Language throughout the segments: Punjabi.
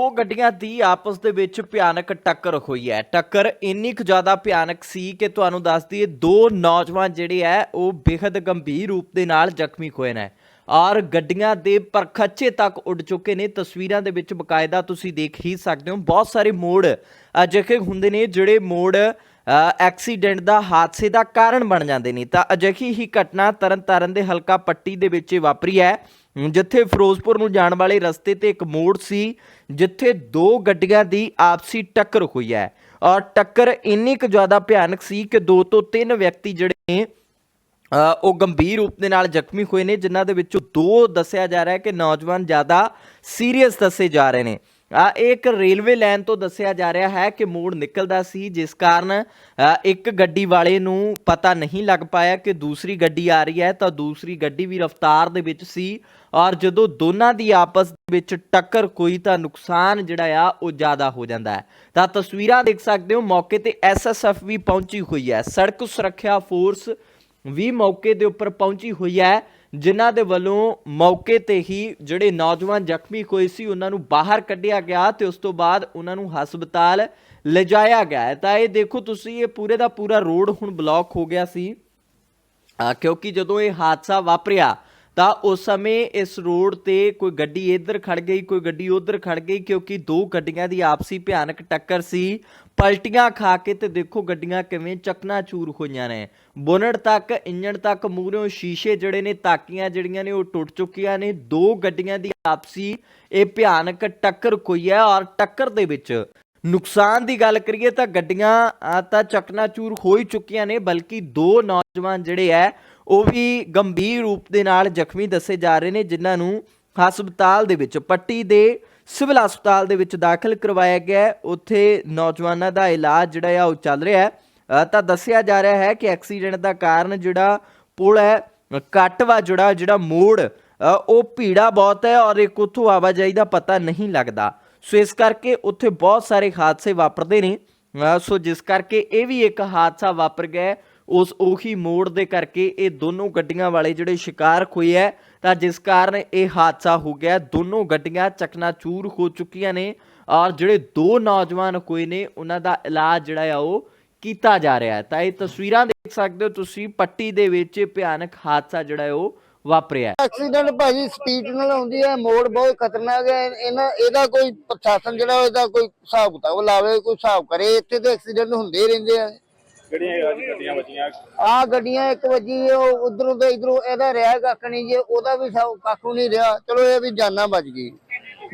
ਉਹ ਗੱਡੀਆਂ ਦੀ ਆਪਸ ਦੇ ਵਿੱਚ ਭਿਆਨਕ ਟੱਕਰ ਹੋਈ ਹੈ। ਟੱਕਰ ਇੰਨੀ ਕੁ ਜ਼ਿਆਦਾ ਭਿਆਨਕ ਸੀ ਕਿ ਤੁਹਾਨੂੰ ਦੱਸ ਦਈਏ, ਦੋ ਨੌਜਵਾਨ ਜਿਹੜੇ ਹੈ, ਉਹ ਬੇहद ਗੰਭੀਰ ਰੂਪ ਦੇ ਨਾਲ ਜ਼ਖਮੀ ਹੋਏ ਨੇ। ਔਰ ਗੱਡੀਆਂ ਦੇ ਪਰਖੱਚੇ ਤੱਕ ਉੱਡ ਚੁੱਕੇ ਨੇ। ਤਸਵੀਰਾਂ ਦੇ ਵਿੱਚ ਬਕਾਇਦਾ ਤੁਸੀਂ ਦੇਖ ਹੀ ਸਕਦੇ ਹੋ। ਬਹੁਤ ਸਾਰੇ ਮੋੜ ਅਜਿਹੇ ਹੁੰਦੇ ਨੇ ਜਿਹੜੇ ਮੋੜ ਐਕਸੀਡੈਂਟ ਦਾ ਹਾਦਸੇ ਦਾ ਕਾਰਨ ਬਣ ਜਾਂਦੇ ਨੇ। ਤਾਂ ਅਜਿਹੀ ਹੀ ਘਟਨਾ ਤਰਨਤਾਰਨ ਦੇ ਹਲਕਾ ਪੱਟੀ ਦੇ ਵਿੱਚ ਵਾਪਰੀ ਹੈ। ਜਿੱਥੇ ਫਿਰੋਜ਼ਪੁਰ ਨੂੰ ਜਾਣ ਵਾਲੇ ਰਸਤੇ ਤੇ ਇੱਕ ਮੋੜ ਸੀ, ਜਿੱਥੇ ਦੋ ਗੱਡੀਆਂ ਦੀ ਆਪਸੀ ਟੱਕਰ ਹੋਈ ਹੈ। ਔਰ ਟੱਕਰ ਇੰਨੀ ਕੁ ਜ਼ਿਆਦਾ ਭਿਆਨਕ ਸੀ ਕਿ ਦੋ ਤੋਂ ਤਿੰਨ ਵਿਅਕਤੀ ਜਿਹੜੇ ਨੇ ਉਹ ਗੰਭੀਰ ਰੂਪ ਦੇ ਨਾਲ ਜ਼ਖਮੀ ਹੋਏ ਨੇ, ਜਿਨ੍ਹਾਂ ਦੇ ਵਿੱਚੋਂ ਦੋ ਦੱਸਿਆ ਜਾ ਰਿਹਾ ਹੈ ਕਿ ਨੌਜਵਾਨ ਜ਼ਿਆਦਾ ਸੀਰੀਅਸ ਦੱਸੇ ਜਾ ਰਹੇ ਨੇ। ਇਹ ਇੱਕ ਰੇਲਵੇ ਲਾਈਨ ਤੋਂ ਦੱਸਿਆ ਜਾ ਰਿਹਾ ਹੈ ਕਿ ਮੋੜ ਨਿਕਲਦਾ ਸੀ, ਜਿਸ ਕਾਰਨ ਇੱਕ ਗੱਡੀ ਵਾਲੇ ਨੂੰ ਪਤਾ ਨਹੀਂ ਲੱਗ ਪਾਇਆ ਕਿ ਦੂਸਰੀ ਗੱਡੀ ਆ ਰਹੀ ਹੈ, ਤਾਂ ਦੂਸਰੀ ਗੱਡੀ ਵੀ ਰਫ਼ਤਾਰ ਦੇ ਵਿੱਚ ਸੀ ਔਰ ਜਦੋਂ ਦੋਨਾਂ ਦੀ ਆਪਸ ਵਿੱਚ ਟੱਕਰ ਕੋਈ ਤਾਂ ਨੁਕਸਾਨ ਜਿਹੜਾ ਆ, ਉਹ ਜ਼ਿਆਦਾ ਹੋ ਜਾਂਦਾ ਹੈ। ਤਾਂ ਤਸਵੀਰਾਂ ਦੇਖ ਸਕਦੇ ਹੋ, ਮੌਕੇ ਤੇ ਐਸਐਸਐਫ ਵੀ ਪਹੁੰਚੀ ਹੋਈ ਹੈ। ਸੜਕ ਸੁਰੱਖਿਆ ਫੋਰਸ ਵੀ ਮੌਕੇ ਦੇ ਉੱਪਰ ਪਹੁੰਚੀ ਹੋਈ ਹੈ। ਜਿਨ੍ਹਾਂ ਦੇ ਵੱਲੋਂ ਮੌਕੇ ਤੇ ਹੀ ਜਿਹੜੇ ਨੌਜਵਾਨ ਜ਼ਖਮੀ ਹੋਏ ਸੀ, ਉਹਨਾਂ ਨੂੰ ਬਾਹਰ ਕੱਢਿਆ ਗਿਆ ਤੇ ਉਸ ਤੋਂ ਬਾਅਦ ਉਹਨਾਂ ਨੂੰ ਹਸਪਤਾਲ ਲਿਜਾਇਆ ਗਿਆ ਹੈ। ਤਾਂ ਇਹ ਦੇਖੋ ਤੁਸੀਂ, ਇਹ ਪੂਰੇ ਦਾ ਪੂਰਾ ਰੋਡ ਹੁਣ ਬਲੌਕ ਹੋ ਗਿਆ ਸੀ ਕਿਉਂਕਿ ਜਦੋਂ ਇਹ ਹਾਦਸਾ ਵਾਪਰਿਆ ਤਾਂ ਉਸ ਸਮੇਂ ਇਸ ਰੋਡ ਤੇ ਕੋਈ ਗੱਡੀ ਇੱਧਰ ਖੜ ਗਈ ਕੋਈ ਗੱਡੀ ਉੱਧਰ ਖੜ ਗਈ ਕਿਉਂਕਿ ਦੋ ਗੱਡੀਆਂ ਦੀ ਆਪਸੀ ਭਿਆਨਕ ਟੱਕਰ ਸੀ। ਪਲਟੀਆਂ ਖਾ ਕੇ ਤੇ ਦੇਖੋ ਗੱਡੀਆਂ ਕਿਵੇਂ ਚਕਨਾਚੂਰ ਹੋਈਆਂ ਨੇ। ਬੋਨਟ ਤੱਕ ਇੰਜਣ ਤੱਕ ਮੂਹਰੋਂ ਸ਼ੀਸ਼ੇ ਜਿਹੜੇ ਨੇ ਤਾਕੀਆਂ ਜਿਹੜੀਆਂ ਨੇ ਉਹ ਟੁੱਟ ਚੁੱਕੀਆਂ ਨੇ। ਦੋ ਗੱਡੀਆਂ ਦੀ ਆਪਸੀ ਇਹ ਭਿਆਨਕ ਟੱਕਰ ਹੋਈ ਹੈ ਔਰ ਟੱਕਰ ਦੇ ਵਿੱਚ ਨੁਕਸਾਨ ਦੀ ਗੱਲ ਕਰੀਏ ਤਾਂ ਗੱਡੀਆਂ ਆ, ਤਾਂ ਚਕਨਾਚੂਰ ਹੋ ਹੀ ਚੁੱਕੀਆਂ ਨੇ ਬਲਕਿ ਦੋ ਨੌਜਵਾਨ ਜਿਹੜੇ ਹੈ ਉਹ ਵੀ ਗੰਭੀਰ ਰੂਪ ਦੇ ਨਾਲ ਜ਼ਖਮੀ ਦੱਸੇ ਜਾ ਰਹੇ ਨੇ ਜਿਨ੍ਹਾਂ ਨੂੰ ਹਸਪਤਾਲ ਦੇ ਵਿੱਚ ਪੱਟੀ ਦੇ ਸਿਵਲ ਹਸਪਤਾਲ ਦੇ ਵਿੱਚ ਦਾਖਲ ਕਰਵਾਇਆ ਗਿਆ ਉੱਥੇ ਨੌਜਵਾਨਾਂ ਦਾ ਇਲਾਜ ਜਿਹੜਾ ਆ ਉਹ ਚੱਲ ਰਿਹਾ ਹੈ। ਤਾਂ ਦੱਸਿਆ ਜਾ ਰਿਹਾ ਹੈ ਕਿ ਐਕਸੀਡੈਂਟ ਦਾ ਕਾਰਨ ਜਿਹੜਾ ਪੁਲ ਹੈ ਅ, ਕੱਟਵਾ ਜੁੜਾ ਜਿਹੜਾ ਮੋੜ ਉਹ ਭੀੜਾ ਬਹੁਤ ਹੈ ਔਰ ਇੱਕ ਉੱਥੋਂ ਆਵਾਜਾਈ ਦਾ ਪਤਾ ਨਹੀਂ ਲੱਗਦਾ। ਸੋ ਇਸ ਕਰਕੇ ਉੱਥੇ ਬਹੁਤ ਸਾਰੇ ਹਾਦਸੇ ਵਾਪਰਦੇ ਨੇ। ਸੋ ਜਿਸ ਕਰਕੇ ਇਹ ਵੀ ਇੱਕ ਹਾਦਸਾ ਵਾਪਰ ਗਿਆ ਉਸ ਉਹੀ ਮੋੜ ਦੇ ਕਰਕੇ ਇਹ ਦੋਨੋਂ ਗੱਡੀਆਂ ਵਾਲੇ ਜਿਹੜੇ ਸ਼ਿਕਾਰ ਹੋਏ ਹੈ ਤਾਂ ਜਿਸ ਕਾਰਨ ਇਹ ਹਾਦਸਾ ਹੋ ਗਿਆ। ਦੋਨੋਂ ਗੱਡੀਆਂ ਚਕਨਾਚੂਰ ਹੋ ਚੁੱਕੀਆਂ ਨੇ ਔਰ ਜਿਹੜੇ ਦੋ ਨੌਜਵਾਨ ਹੋਏ ਨੇ, ਉਹਨਾਂ ਦਾ ਇਲਾਜ ਜਿਹੜਾ ਆ ਉਹ ਕੀਤਾ ਜਾ ਰਿਹਾ ਹੈ। ਤਾਂ ਇਹ ਤਸਵੀਰਾਂ ਦੇਖ ਸਕਦੇ ਹੋ ਤੁਸੀਂ, ਪੱਟੀ ਦੇ ਵਿੱਚ ਭਿਆਨਕ ਹਾਦਸਾ ਜਿਹੜਾ ਹੈ ਉਹ ਵਾਪਰਿਆ ਐਕਸੀਡੈਂਟ ਭਾਜੀ ਸਪੀਡ ਨਾਲ ਆਉਂਦੀ ਹੈ, ਮੋੜ ਬਹੁਤ ਖਤਰਨਾਕ ਹੈ। ਇਹਨਾਂ, ਇਹਦਾ ਕੋਈ ਪ੍ਰਸ਼ਾਸਨ ਜਿਹੜਾ, ਇਹਦਾ ਕੋਈ ਹਿਸਾਬ ਕਿਤਾਬ ਲਾਵੇ, ਕੋਈ ਹਿਸਾਬ ਕਰੇ। ਇੱਥੇ ਤੇ ਐਕਸੀਡੈਂਟ ਹੁੰਦੇ ਰਹਿੰਦੇ ਆ। ਕਿਹੜੀਆਂ ਅੱਜ ਗੱਡੀਆਂ ਵੱਜੀਆਂ? ਆ ਗੱਡੀਆਂ ਇੱਕ ਵੱਜੀ ਉਹ ਉਧਰੋਂ ਤੇ ਇਧਰੋਂ ਇਹਦਾ ਰਿਹਾ ਕੱਖ ਨਹੀਂ ਜੇ ਉਹਦਾ ਵੀ ਸਭ ਕੱਖ ਨਹੀਂ ਰਿਹਾ। ਚਲੋ ਇਹ ਵੀ ਜਾਨਾਂ ਬਚ ਗਈ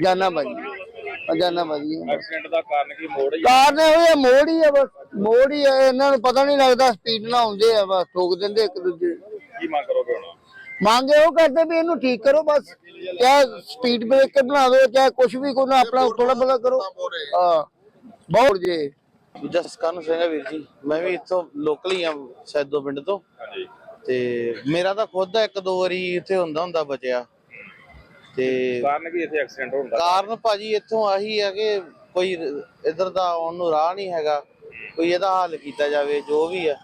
ਜਾਨਾਂ ਬਚ ਗਈ ਜਾਨਾਂ ਬਚ ਗਈ ਐਕਸੀਡੈਂਟ ਦਾ ਕਾਰਨ ਕੀ ਮੋੜ ਹੀ ਕਾਰਨ ਇਹ ਹੋਇਆ ਮੋੜ ਹੀ ਆ ਬਸ ਮੋੜ ਹੀ ਆ ਇਹਨਾਂ ਨੂੰ ਪਤਾ ਨਹੀਂ ਲੱਗਦਾ ਸਪੀਡ ਨਾਲ ਆਉਂਦੇ ਆ ਬਸ ਠੋਕ ਦਿੰਦੇ ਇੱਕ ਦੂਜੇ। ਕੀ ਮੰਗ ਕਰੋਗੇ ਹੁਣ? ਮੰਗੇ ਉਹ ਕਰਦੇ ਵੀ ਇਹਨੂੰ ਠੀਕ ਕਰੋ ਬਸ ਚਾਹੇ ਸਪੀਡ ਬ੍ਰੇਕਰ ਬਣਾ ਦਿਓ ਚਾਹੇ ਕੁਝ ਵੀ ਕੋਈ ਨਾ ਆਪਣਾ ਥੋੜਾ ਬਹੁਤਾ ਕਰੋ। ਹਾਂ ਬਹੁਤ ਜੇ। ਜਸਕਰਨ ਸਿੰਘ ਹੈ ਵੀਰ ਜੀ। ਮੈਂ ਵੀ ਇੱਥੋਂ ਲੋਕਲ ਹੀ ਆ ਸੈਦੋ ਪਿੰਡ ਤੋਂ। ਹਾਂਜੀ। ਤੇ ਮੇਰਾ ਤਾਂ ਖੁਦ ਦਾ ਇੱਕ ਦੋ ਵਾਰੀ ਇੱਥੇ ਹੁੰਦਾ ਹੁੰਦਾ ਬਚਿਆ। ਤੇ ਕਾਰਨ ਕੀ ਇੱਥੇ ਐਕਸੀਡੈਂਟ ਹੋਣ ਦਾ? ਕਾਰਨ ਭਾਜੀ ਇੱਥੋਂ ਆਹੀ ਹੈ ਕਿ ਕੋਈ ਇਧਰ ਦਾ ਆਉਣ ਨੂੰ ਰਾਹ ਨਹੀਂ ਹੈਗਾ। ਕੋਈ ਇਹਦਾ ਹੱਲ ਕੀਤਾ ਜਾਵੇ ਜੋ ਵੀ ਹੈ।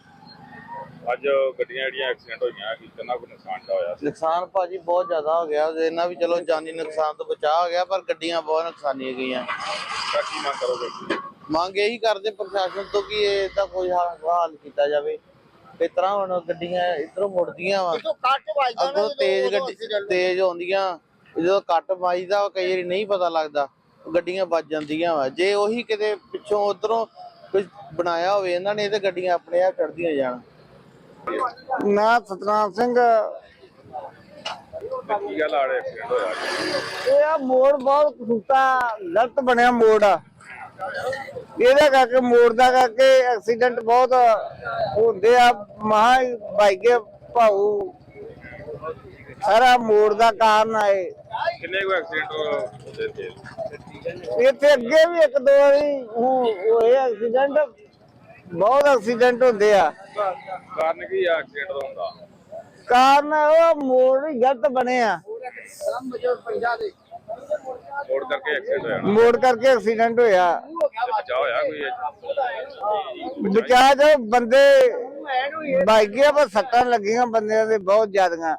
ਅੱਜ ਗੱਡੀਆਂ ਜਿਹੜੀਆਂ ਐਕਸੀਡੈਂਟ ਹੋਈਆਂ ਕੀ ਕਿੰਨਾ ਕੁ ਨੁਕਸਾਨ ਦਾ ਹੋਇਆ ਨੁਕਸਾਨ ਭਾਜੀ ਬਹੁਤ ਜ਼ਿਆਦਾ ਹੋ ਗਿਆ। ਇਹਨਾਂ ਵੀ ਚਲੋ ਜਾਨੀ ਨੁਕਸਾਨ ਤੋਂ ਬਚਾ ਹੋ ਗਿਆ ਪਰ ਗੱਡੀਆਂ ਬਹੁਤ ਨੁਕਸਾਨੀਆਂ ਗਈਆਂ। ਕੀ ਮੰਗ ਕਰੋਗੇ? ਮੰਗ ਇਹੀ ਕਰਦੇ ਪ੍ਰਸ਼ਾਸਨ ਤੋਂ ਕਿ ਇਹ ਤਾਂ ਕੋਈ ਹੱਲ ਹੱਲ ਕੀਤਾ ਜਾਵੇ। ਇਸ ਤਰ੍ਹਾਂ ਹੁਣ ਗੱਡੀਆਂ ਇਧਰੋਂ ਮੁੜਦੀਆਂ ਵਾ। ਕੱਟ ਵੱਜਦਾ ਅੱਗੋਂ ਤੇਜ਼ ਗੱਡੀ ਤੇਜ਼ ਆਉਂਦੀਆਂ। ਜਦੋਂ ਕੱਟ ਵੱਜਦਾ ਕਈ ਵਾਰੀ ਨਹੀਂ ਪਤਾ ਲੱਗਦਾ। ਗੱਡੀਆਂ ਵੱਜ ਜਾਂਦੀਆਂ ਵਾ। ਜੇ ਉਹੀ ਕਿਤੇ ਪਿੱਛੋਂ ਉਧਰੋਂ ਕੁਝ ਬਣਾਇਆ ਹੋਵੇ ਇਹਨਾਂ ਨੇ ਤੇ ਗੱਡੀਆਂ ਆਪਣੇ ਆਪ ਚੜਦੀਆਂ ਜਾਣ। ਨਾ ਸਤਨਾਮ ਸਿੰਘ। ਕੀ ਗੱਲ ਆੜੇ ਐਕਸੀਡੈਂਟ ਹੋਇਆ? ਇਹ ਆ ਮੋੜ ਬਹੁਤ ਖੂਤਾ ਗਲਤ ਬਣਿਆ ਮੋੜ ਆ। ਇਹਦਾ ਕਰਕੇ ਮੋੜ ਦਾ ਕਰਕੇ ਐਕਸੀਡੈਂਟ ਬਹੁਤ ਹੁੰਦੇ ਆ। ਮਹਾ ਬਾਈਕੇ ਭਾਊ ਸਾਰਾ ਮੋੜ ਦਾ ਕਾਰਨ ਆਏ ਕਿੰਨੇ ਕੋ ਐਕਸੀਡੈਂਟ ਹੁੰਦੇ ਤੇ ਇੱਥੇ ਅੱਗੇ ਵੀ ਇੱਕ ਦੋ ਵਾਰੀ ਹੋਏ ਐਕਸੀਡੈਂਟ ਬਹੁਤ ਐਕਸੀਡੈਂਟ ਹੁੰਦੇ ਆ। ਕਾਰਨ ਕੀ ਆ ਐਕਸੀਡੈਂਟ ਦਾ ਹੁੰਦਾ? ਕਾਰਨ ਉਹ ਮੋੜ ਹੀ ਗਲਤ ਬਣੇ ਆ। ਮੋੜ ਕਰਕੇ ਐਕਸੀਡੈਂਟ ਹੋਇਆ ਨਾ। ਮੋੜ ਕਰਕੇ ਐਕਸੀਡੈਂਟ ਹੋਇਆ। ਤੇ ਬਚਾ ਹੋਇਆ ਕੋਈ ਇਹ? ਬਚਾ ਜੋ ਬੰਦੇ ਬਾਈਕਿਆ ਪਰ ਸੱਟਾਂ ਲੱਗੀਆਂ ਬੰਦਿਆਂ ਦੇ ਬਹੁਤ ਜ਼ਿਆਦੀਆਂ।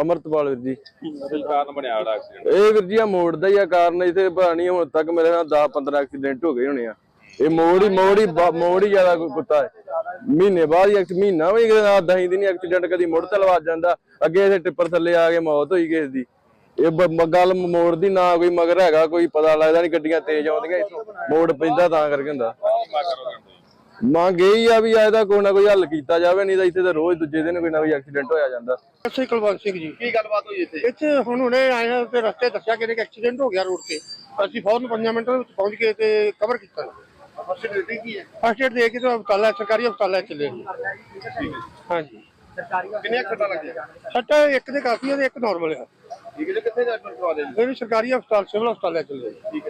ਅਮਰਤਪਾਲ ਵੀਰ ਜੀ। ਕੀ ਕਾਰਨ ਬਣਿਆ ਜਿਹੜਾ ਐਕਸੀਡੈਂਟ ਇਹ ਵੀਰ ਜੀ ਆ ਮੋੜ ਦਾ ਹੀ ਆ ਕਾਰਨ ਇਥੇ ਭਾਣੀ ਹੁਣ ਤੱਕ ਮੇਰੇ ਨਾਲ 10 15 ਐਕਸੀਡੈਂਟ ਹੋ ਗਏ ਹੋਣੇ ਆ। ਇਹ ਮੋੜ ਹੀ ਮੋੜ ਮੋੜ ਹੀ ਜ਼ਿਆਦਾ ਕੋਈ ਕੁੱਤਾ ਹੈ। ਮਹੀਨੇ ਬਾਅਦ ਐਕਸ ਮਹੀਨਾ ਵੀ ਕਿਤੇ ਨਾ ਦਹੀਂ ਦਿਨ ਐਕਸੀਡੈਂਟ ਕਦੀ ਮੁੜ ਤੇ ਲਵਾ ਜਾਂਦਾ। ਅੱਗੇ ਇਥੇ ਟਿੱਪਰ ਥੱਲੇ ਆ ਕੇ ਮੌਤ ਹੋਈ ਕਿਸੇ ਦੀ। ਇਹ ਗੱਲ ਮੋੜ ਦੀ ਨਾ ਕੋਈ ਮਗਰ ਹੈਗਾ ਕੋਈ ਪਤਾ ਲੱਗਦਾ ਨਹੀਂ ਗੱਡੀਆਂ ਤੇਜ਼ ਆਉਂਦੀਆਂ ਇੱਥੋਂ। ਮੋੜ ਪੈਂਦਾ ਤਾਂ ਕਰਕੇ ਹੁੰਦਾ। ਕੀ ਮੰਗ ਇਹੀ ਆ ਵੀ ਆ ਇਹਦਾ ਕੋਈ ਨਾ ਕੋਈ ਹੱਲ ਕੀਤਾ ਜਾਵੇ ਨਹੀਂ ਤਾਂ ਇੱਥੇ ਤਾਂ ਰੋਜ਼ ਦੂਜੇ ਦਿਨ ਕੋਈ ਨਾ ਕੋਈ ਐਕਸੀਡੈਂਟ ਹੋਇਆ ਜਾਂਦਾ। ਅਸੀਂ ਕੁਲਵੰਤ ਸਿੰਘ ਜੀ। ਕੀ ਗੱਲਬਾਤ ਹੋਈ ਇੱਥੇ? ਇੱਥੇ ਹੁਣ ਹੁਣੇ ਆਏ ਹਾਂ ਤੇ ਰਸਤੇ ਦੱਸਿਆ ਕਿ ਇੱਕ ਐਕਸੀਡੈਂਟ ਹੋ ਗਿਆ ਰੋਡ ਤੇ। ਅਸੀਂ ਫੌਰਨ 5 ਮਿੰਟਾਂ ਵਿੱਚ ਪਹੁੰਚ ਗਏ ਤੇ ਕਵਰ ਕੀਤਾ। ਕੀ ਫਸਟ ਏਡ ਦੇ ਕੇ ਤੇ ਹਸਪਤਾਲ ਸਰਕਾਰੀ ਹਸਪਤਾਲ ਚੱਲੇ ਜੀ ਹਾਂਜੀ। ਕਿੰਨੀਆਂ ਖੱਟਾਂ ਲੱਗੀਆਂ? ਸੱਟਾ ਇੱਕ ਦੇ ਕਾਫੀ ਹੈ ਤੇ ਇੱਕ ਨਾਰਮਲ ਹੈ ਠੀਕ ਹੈ ਜੀ ਕਿੱਥੇ ਜਾ ਕੇ ਕਰਵਾ ਦੇ ਇਹ ਵੀ ਸਰਕਾਰੀ ਹਸਪਤਾਲ ਸਿਵਲ ਹਸਪਤਾਲ ਚੱਲੇ ਠੀਕ ਹੈ।